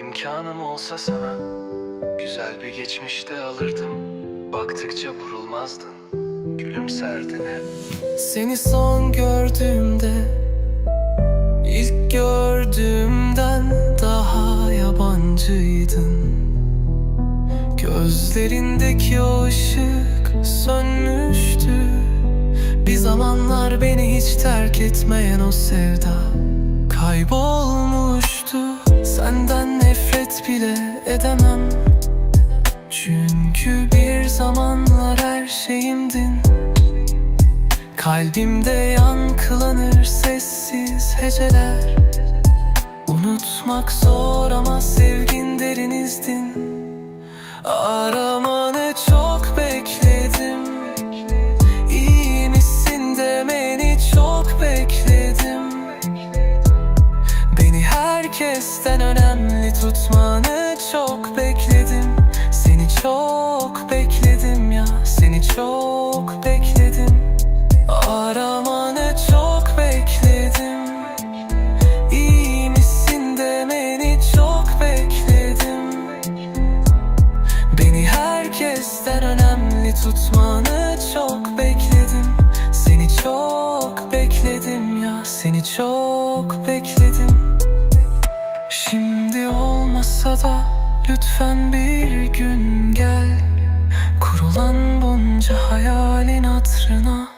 İmkanım olsa sana Güzel bir geçmişte alırdım. Baktıkça burulmazdın Gülümserdin hep. Seni son gördüğümde ilk gördüğümden daha yabancıydın. Gözlerindeki o ışık sönmüştü. Bir zamanlar beni hiç terk etmeyen o sevda nefret bile edemem. Çünkü bir zamanlar her şeyimdin. Kalbimde yankılanır sessiz heceler. Unutmak zor ama sevgin derinizdin Aramanı çok bekledim. İyi misin demeni çok bekledim herkesten önemli tutmanı çok bekledim. Seni çok bekledim ya Seni çok bekledim. Aramanı çok bekledim. İyi misin demeni çok bekledim. Beni herkesten önemli tutmanı çok bekledim. Seni çok bekledim ya Seni çok bekledim Şimdi olmasa da lütfen bir gün gel. Kurulan bunca hayalin hatırına